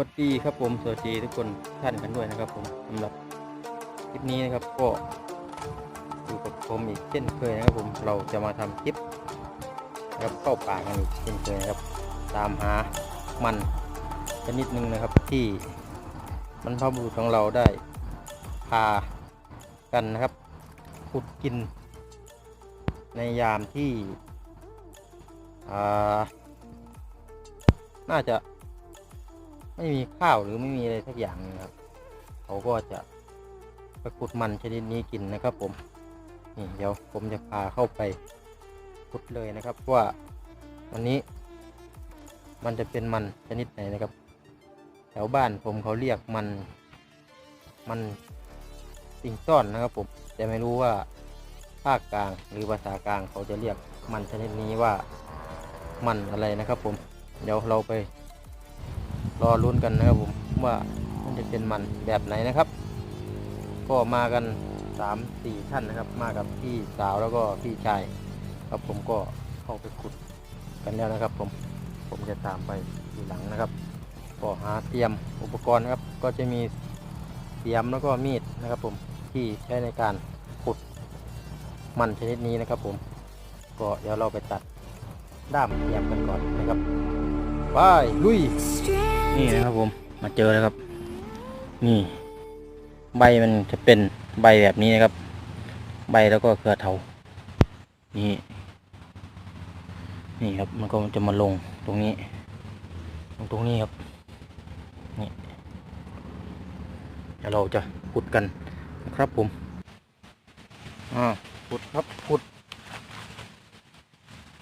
วัสดีครับผมสวัสดีทุกคนท่านกันด้วยนะครับผมสำหรับคลิปนี้นะครับก็อยู่กับผมอีกเช่นเคยนะครับผมเราจะมาทำคลิปนะครับเข้าป่ากันอีกเช่นเคยนะครับ ตามหามันชนิดหนึ่งนะครับที่บรรพบุรุษของเราได้พากันนะครับขุดกิน ในยามที่อ่าน่าจะ ไม่มีข้าวหรือไม่มีอะไรสักอย่างนึงครับ เขาก็จะไปขุดมันชนิดนี้กินนะครับผม นี่เดี๋ยวผมจะพาเข้าไปขุดเลยนะครับว่าวันนี้ มันจะเป็นมันชนิดไหนนะครับ แถวบ้านผมเขาเรียกมัน มันติงต้อนนะครับผมแต่ไม่รู้ว่าภาคกลางหรือภาษากลางเขาจะเรียกมันชนิดนี้ว่ามันอะไรนะครับผม เดี๋ยวเราไป รอลุ้นกันนะครับผมว่ามันจะเป็นมันแบบไหนนะครับ ก็มากันสามสี่ท่านนะครับ มากับพี่สาวแล้วก็พี่ชาย ครับผมก็เข้าไปขุดกันแล้วนะครับ ผมผมจะตามไปทีหลังนะครับก็หาเตรียมอุปกรณ์นะครับ ก็จะมีเตรียมแล้วก็มีดนะครับ ผมที่ใช้ในการขุดมันชนิดนี้นะครับ ผม ก็เดี๋ยวเราไปตัดด้ามเตรียมกันก่อนนะครับไปลุย นี่นะครับผมมาเจอแล้วครับ นี่ ใบมันจะเป็นใบแบบนี้นะครับ ใบแล้วก็เครือเถานี่ นี่ครับมันก็จะมาลงตรงนี้ลงตรงนี้ครับนี่เดี๋ยวเราจะขุดกันนะครับผมอ่าขุดครับขุด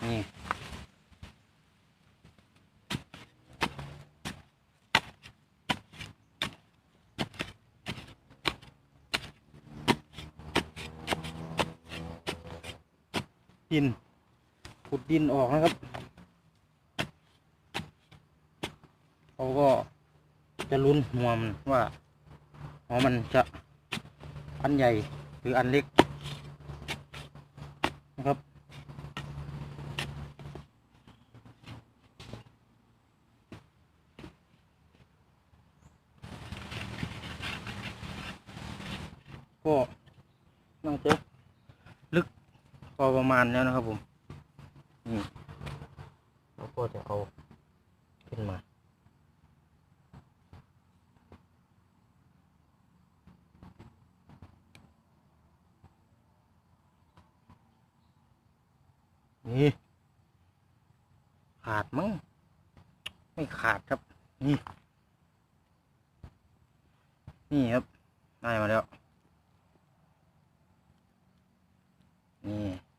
นี่ ดิน ขุดดินออกนะครับ เขาก็จะลุ้นหัวมันว่าหัวมันจะอันใหญ่หรืออันเล็กนะครับ ก็น่าจะ พ อประมาณแล้วนะครับผมนี่เราก็จะเอาขึ้นมานี่ขาดมั้งไม่ขาดครับ นี่ นี่ครับได้มาแล้วนี่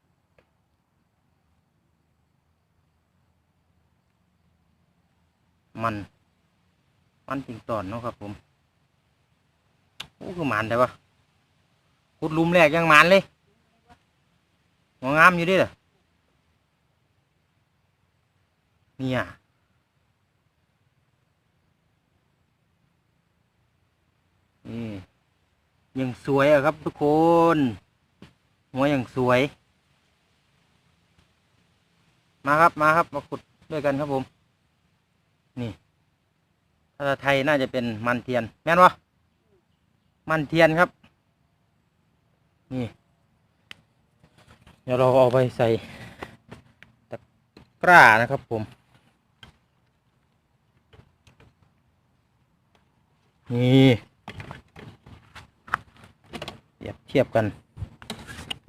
มันมันติงตอนเนาะครับ ผมโอ้คือหมันแต่ว่าขุดลุมแรกยังหมันเลยหัวงามอยู่ดิเหรอเนี่ยนี่ยังสวยอะครับ ทุกคน หัวอย่างสวย มาครับมาครับมาขุดด้วยกันครับผม นี่ภาษาไทยน่าจะเป็นมันเทียน แม่นวะมันเทียนครับ นี่ เดี๋ยวเราเอาไปใส่ตะกร้านะครับผม นี่เทียบเทียบกัน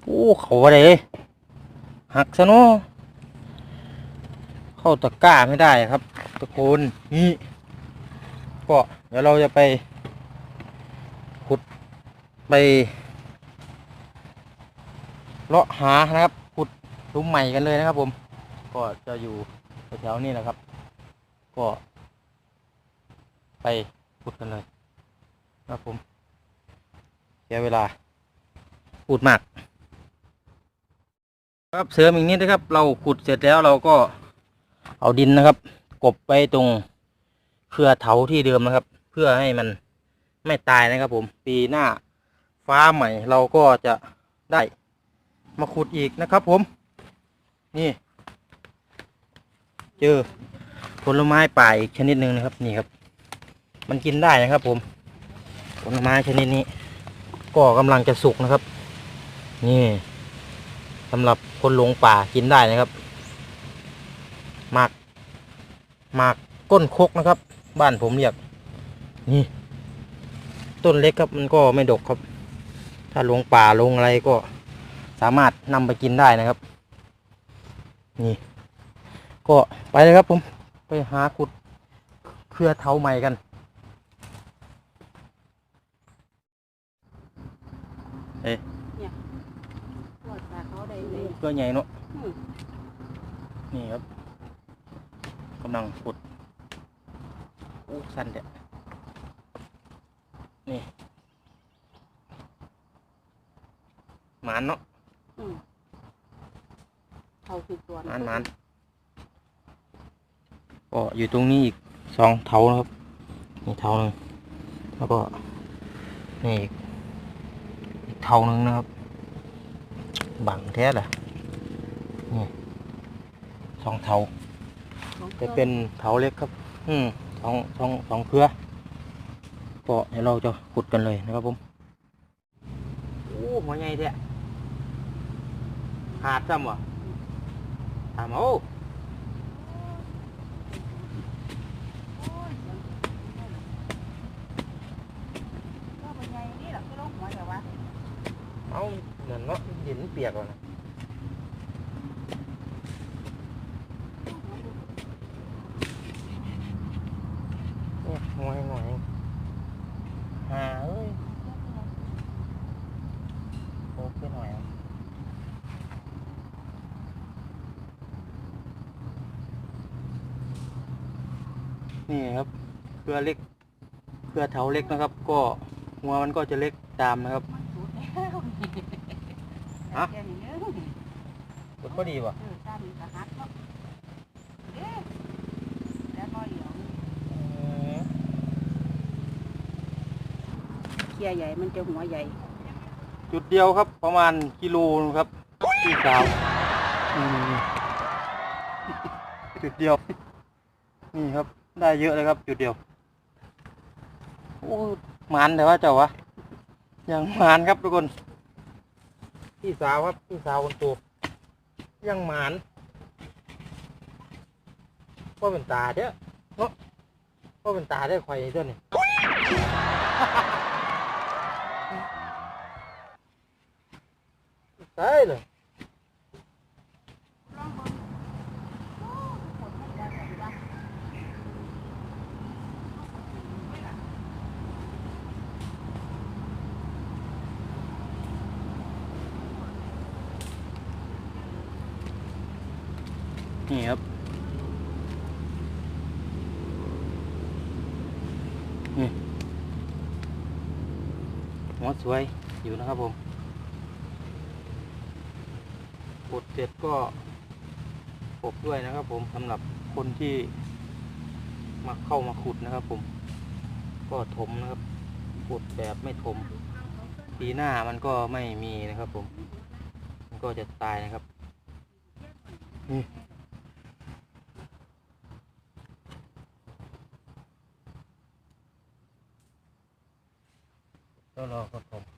โอ้เขาอะไรหักซะเนาะเข้าตะกร้าไม่ได้ครับ ทุกคนนี่ก็เดี๋ยวเราจะไปขุดไปเลาะหานะครับขุดลุมใหม่กันเลยนะครับ ผม ก็จะอยู่แถวๆนี้แหละครับ ก็ ไปขุดกันเลยครับผมเสียเวลาพูดมากครับเสริมอีกนิดนะครับ เราขุดเสร็จแล้วเราก็เอาดินนะครับ กบไปตรงเครือเถาที่เดิมนะครับ เพื่อให้มันไม่ตายนะครับ ผมปีหน้าฟ้าใหม่เราก็จะได้มาขุดอีกนะครับ ผม นี่ เจอผลไม้ป่าอีกชนิดหนึ่งนะครับ นี่ครับ มันกินได้นะครับ ผม ผลไม้ชนิดนี้ ก็กำลังจะสุกนะครับ นี่สำหรับคนหลงป่ากินได้นะครับหมาก หมากก้นคกนะครับ บ้านผมเรียกนี่ต้นเล็กครับมันก็ไม่ดกครับ ถ้าลงป่าลงอะไรก็สามารถนำไปกินได้นะครับ นี่ ก็ไปเลยครับผม ไปหาขุดเครือเท้าใหม่กันเอ้ยปวดตาเขาได้เลยเครือใหญ่เนาะอืมนี่ครับ กำลังขุดอู้สั้นเด็ดนี่หมานเนาะอืมเขาคือตัวหมานหมานก็อยู่ตรงนี้อีกสองเท้านะครับนี่เท้าหนึ่งแล้วก็นี่อีกอีกเท้าหนึ่งนะครับบังแท้เลยนี่สองเท้า จะเป็นเถาเล็กครับ อืมสองสองสองเครือก็เดี๋ยวเราจะขุดกันเลยนะครับผมโอ้หัวใหญ่แท้ขาดซ้ำวะถามเอาก็เป็นไงนี่หรอก็ลงหัวเดี๋ยววะเอาเหมือนเนาะดินเปียกแล้วนะเนี่ยหัวให้หน่อยหาเอ้ยโอ้ขึ้นหน่อยอะนี่ครับ เครือเล็ก เครือเถาเล็กนะครับ ก็หัวมันก็จะเล็กตามนะครับมันสุดแล้วฮะแค่นี้เด้อขุดก็ดีว่ะเออตามนี้ก็หักเนาะเด้อแล้วก็เหลียวเคียใหญ่มันจะหัวใหญ่ จุดเดียวครับ ประมาณกิโลนครับพี่สาวจุดเดียว นี่ครับ ได้เยอะเลยครับ จุดเดียว อ้มันแต่ว่าเจ้าวะยังมานครับทุกคนพี่สาวครับพี่สาวคนโตยังหมานว่าเป็นตาเด้อเนาะว่าเป็นตาได้อข่อยเด้อนี่ใช่เลยนี่ครับ นี่หัว สวยอยู่นะครับผมกดเสร็จก็ปบด้วยนะครับผมสำหรับคนที่มาเข้ามาขุดนะครับผม ก็ถมนะครับขุดแบบไม่ถมปีหน้ามันก็ไม่มีนะครับผม มันก็จะตายนะครับนี่ รอก็ผม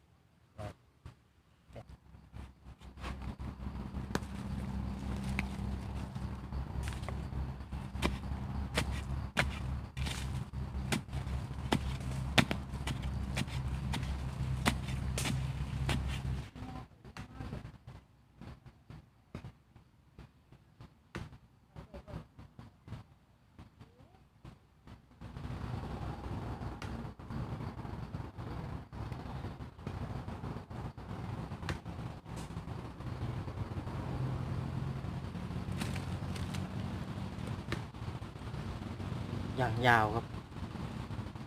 อย่างยาวครับ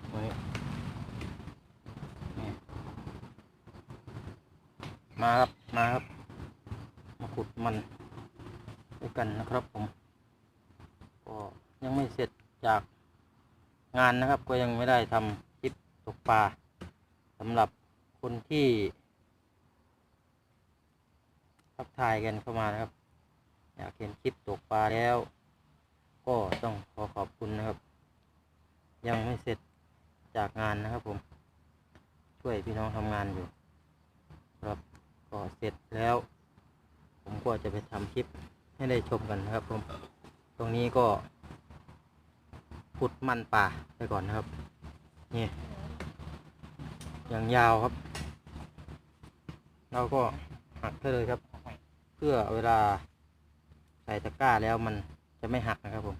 ไว้นี่มาครับ มาครับ มาขุดมันด้วยกันนะครับผม ก็ยังไม่เสร็จจากงานนะครับ ก็ยังไม่ได้ทำคลิปตกปลาสำหรับคนที่ทักทายกันเข้ามานะครับ อยากเห็นคลิปตกปลาแล้ว ก็ต้องขอขอบคุณนะครับ ยังไม่เสร็จจากงานนะครับผม ช่วยพี่น้องทำงานอยู่ ครับก็เสร็จแล้ว ผมก็จะไปทำคลิปให้ได้ชมกันนะครับผม ตรงนี้ก็ขุดมันป่าไปก่อนนะครับ นี่อย่างยาวครับ เราก็หักได้เลยครับ เพื่อเวลาใส่ตะกร้าแล้วมันจะไม่หักนะครับผม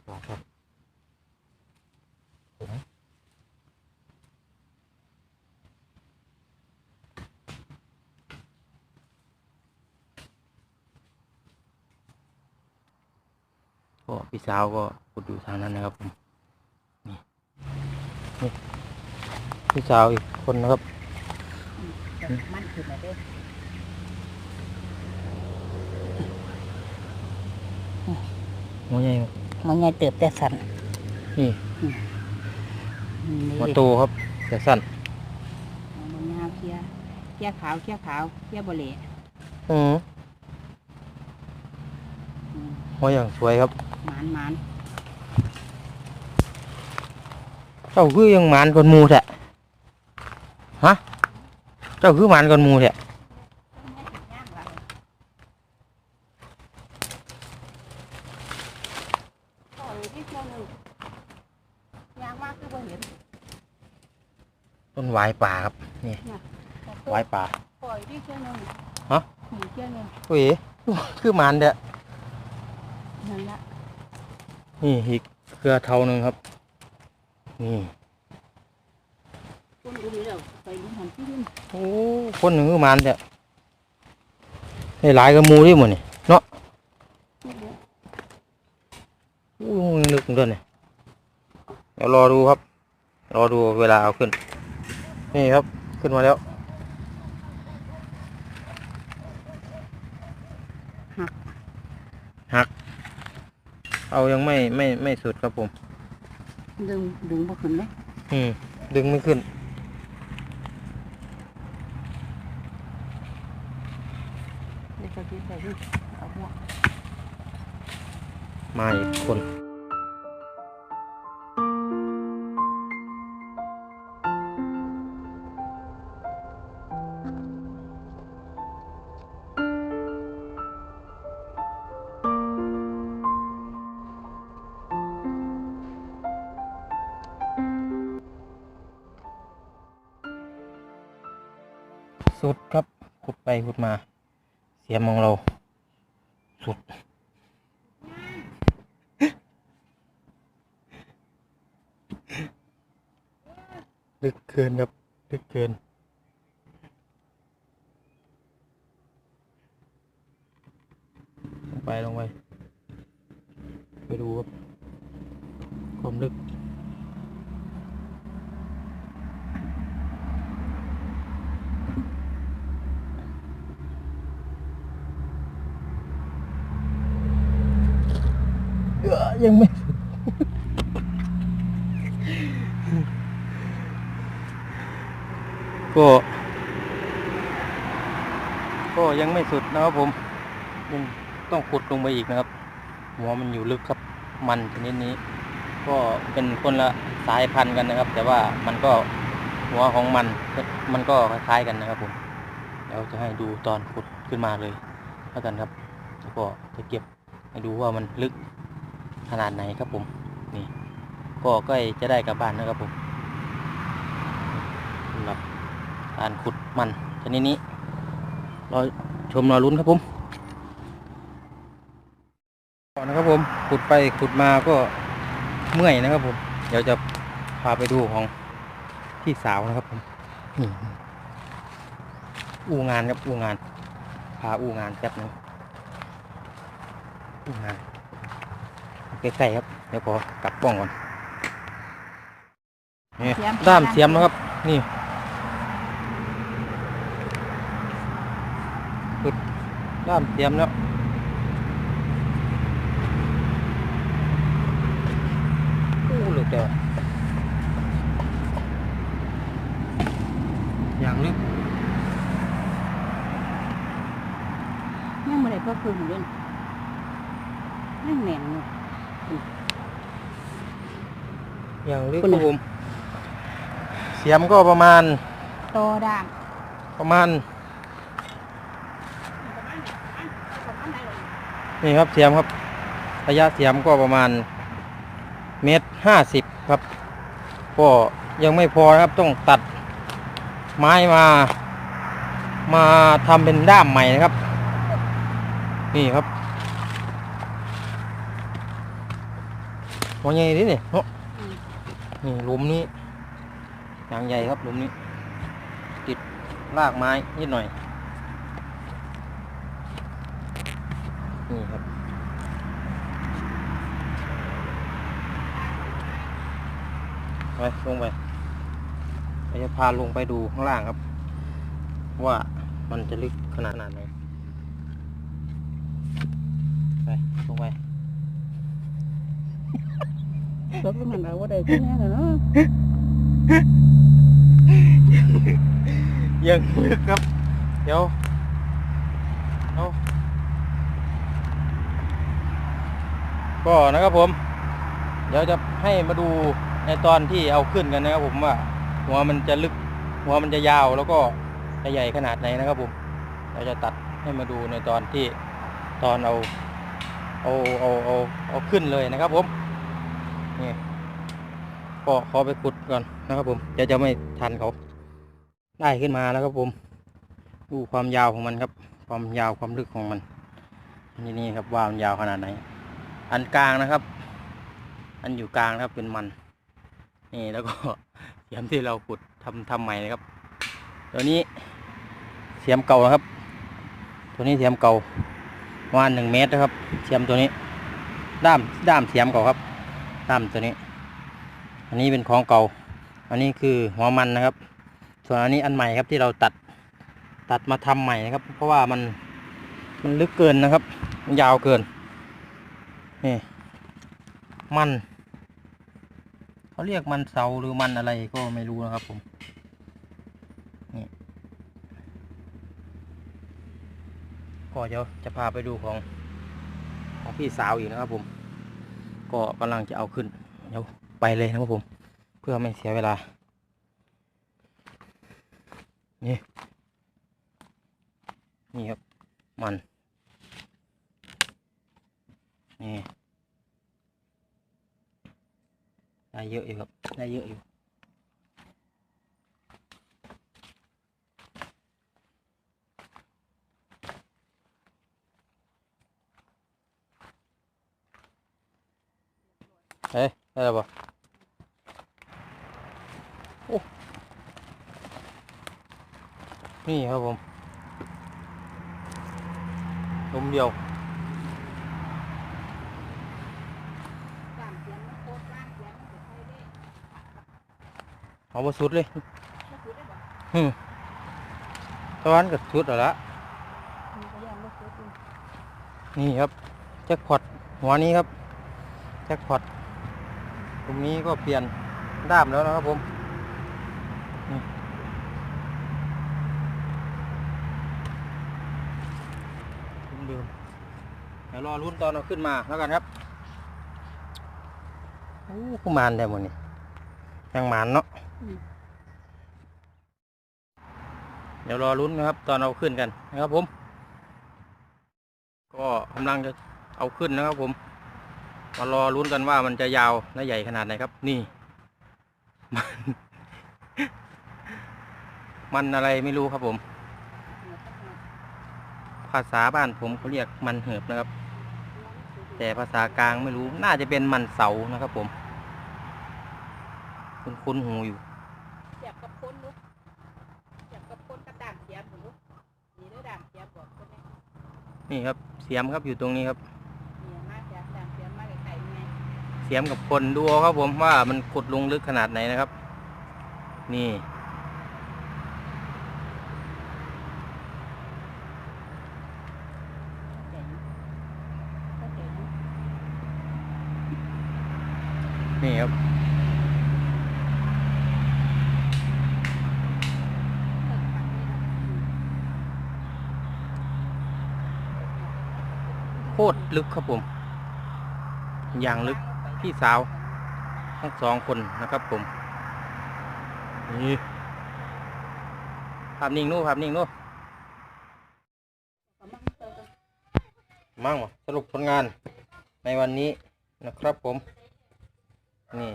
ไปก่อนครับผมก็พี่สาวก็ขุดอยู่ทางนั้นนะครับผมนี่นี่พี่สาวอีกคนนะครับมันขึ้นมาเด้อหัวใหญ่ครับ มันไงเติบแต่สันนี่นี่หัวโตครับ แต่สั้นมันยาวเคี้ยเคี้ยขาวเคี้ยขาวเคี้ยบเหล่อืมอืมหัวอย่างสวยครับหมานหมานเจ้าคือยังหมานก่อนหมูแท้ฮะ เจ้าคือหมานก่อนหมูแท้ ย่างหลังต่อยที่เที่ยวหนึ่งยางมากคือบ่เห็น ต้นห วายป่าครับ นี่หวายป่าปล่อยที่เที่ยวหนึ่งฮะหนีเที่ยวหนึ่งโอ้ยคือหมานเด้อนั่นละนี่อีกเครือเทาหนึ่งครับ นี่ต้นดูนี่เดี๋ยวไปดูหันที่ดินโอ้คนหนึ่งคือหมานเด้อได้หลายกับหมูดิหมดนี่เนาะนี่เด้ออู้ยลึกเกินเลยเดี๋ยวรอดูครับ รอดูเวลาเอาขึ้น นี่ครับขึ้นมาแล้ว หัก เอายังไม่ไม่ไม่สุดครับผม ดึงดึงบ่ขึ้นเลยอืม ดึงไม่ขึ้นเดี๋ยวจะกินใส่ดิเอาหัวมาอีกคน ไปขุดมา เสียมองเรา สุด ลึกเกินครับ ลึกเกินลงไปลงไป ไปดูครับความลึก ยังไม่ ก็ ก็ยังไม่สุดนะครับผม ยังต้องขุดลงไปอีกนะครับ หัวมันอยู่ลึกครับ มันชนิดนี้ ก็เป็นคนละสายพันธุ์กันนะครับ แต่ว่ามันก็หัวของมัน มันก็คล้ายๆกันนะครับผมเดี๋ยวจะให้ดูตอนขุดขึ้นมาเลยแล้วกันครับ แล้วก็จะเก็บให้ดูว่ามันลึก ขนาดไหนครับผมนี่ก็ใกล้จะได้กลับบ้านนะครับผมสำหรับการขุดมันชนิดนี้รอชมรอลุ้นครับผมก่อนนะครับผมขุดไปขุดมาก็เมื่อยนะครับผมเดี๋ยวจะพาไปดูของพี่สาวนะครับผมนี่อูงานครับอู่งาน พาอู่งานแป๊บนึงอู่งาน ใกล้ๆครับ เดี๋ยวขอกลับกล้องก่อนนี่ด้ามเสียมนะครับ นี่ขุดด้ามเสียมแล้วอู้ลึกเดียวอย่างลึก ยังไม่ได้ก็คือหมูเล่น ให้แหน่นอยู่ อย่างลึกคุณคน่ะรับผมเสียมก็ประมาณโตด่างประมาณนี่ครับเสียมครับระยะเสียมก็ประมาณเมตรห้าสิบครับก็ยังไม่พอนะครับต้องตัดไม้มา มาทำเป็นด้ามใหม่นะครับ นี่ครับว่าไงดิเนี่ยเนาะอืม นี่หลุมนี้ยางใหญ่ครับหลุมนี้ ติดรากไม้นิดหน่อย นี่ครับ ไปลงไปเราจะพาลงไปดูข้างล่างครับ ว่ามันจะลึกขนาดไหน ไปลงไป แล้วก็มันเอาว่าได้ที่แน่เนาะยังลึกครับ เดี๋ยวเอาก็นะครับผม เดี๋ยวจะให้มาดูในตอนที่เอาขึ้นกันนะครับผมว่า หัวมันจะลึก หัวมันจะยาวแล้วก็จะใหญ่ขนาดไหนนะครับผม เราจะตัดให้มาดูในตอนที่ตอนเอาเอาเอาเอาเอาขึ้นเลยนะครับผม นี่ก็ขอไปขุดก่อนนะครับผมเดี๋ยวจะไม่ทันเขาได้ขึ้นมาแล้วครับผม ดูความยาวของมันครับ ความยาวความลึกของมันนี่นี่ครับว่ามันยาวขนาดไหน อันกลางนะครับ อันอยู่กลางนะครับเป็นมัน นี่แล้วก็เสียมที่เราขุดทำทำใหม่นะครับ ตัวนี้เสียมเก่านะครับ ตัวนี้เสียมเก่าประมาณหนึ่งเมตรนะครับ เสียมตัวนี้ ด้ามด้ามเสียมเก่าครับ ด้ามตัวนี้ อันนี้เป็นของเก่า อันนี้คือหัวมันนะครับ ส่วนอันนี้อันใหม่ครับที่เราตัดตัดมาทำใหม่นะครับ เพราะว่ามันมันลึกเกินนะครับมันยาวเกินนี่มันเขาเรียกมันเสาหรือมันอะไรก็ไม่รู้นะครับผมนี่ก็เดี๋ยวจะพาไปดูของของพี่สาวอีกนะครับผม ก็กำลังจะเอาขึ้น เดี๋ยวไปเลยนะครับผม เพื่อไม่เสียเวลา นี่ นี่ครับ มัน นี่ ได้เยอะอยู่ครับ ได้เยอะอยู่ เฮ้ยได้แล้วบ่โอ้นี่ครับผมลมเดียวเอามาสุดเลยฮึตอนกับสุดแล้วละนี่ครับแจ็คพอตหัวนี้ครับแจ็คพอต รงนี้ก็เปลี่ยนด้ามแล้วนะครับผมเดิมเดี๋ยวรอรุ่นตอนเอาขึ้นมาแล้วกันครับโอ้กุมารได้หมดนี่ยังหมานเนาะเดี๋ยวรอรุ้นนะครับ ตอนเอาขึ้นกันนะครับผม ก็กำลังจะเอาขึ้นนะครับผม มารอรุ้นกันว่ามันจะยาวและใหญ่ขนาดไหนครับ นี่ มัน มันอะไรไม่รู้ครับผมหัวตะหัวภาษาบ้านผมเขาเรียกมันเหือบนะครับ แต่ภาษากลางไม่รู้ น่าจะเป็นมันเสานะครับผมคุณคุ้นๆหูอยู่เสียบกับคนลูกเสียบกับคนกับด่างเสียบหมดลูกนี่เด้อด่างเสียบบอกคนนี้นี่ครับเสียมครับอยู่ตรงนี้ครับ สียมกับคนดูเอาครับผมว่ามันขุดลงลึกขนาดไหนนะครับ นี่ นี่ครับโคตรลึกครับผม อย่างลึก พี่สาวทั้งสองคนนะครับผม นี่ภาพนิ่งนู่นภาพนิ่งนู่นมั่งว่ะสรุปผลงานในวันนี้นะครับผม นี่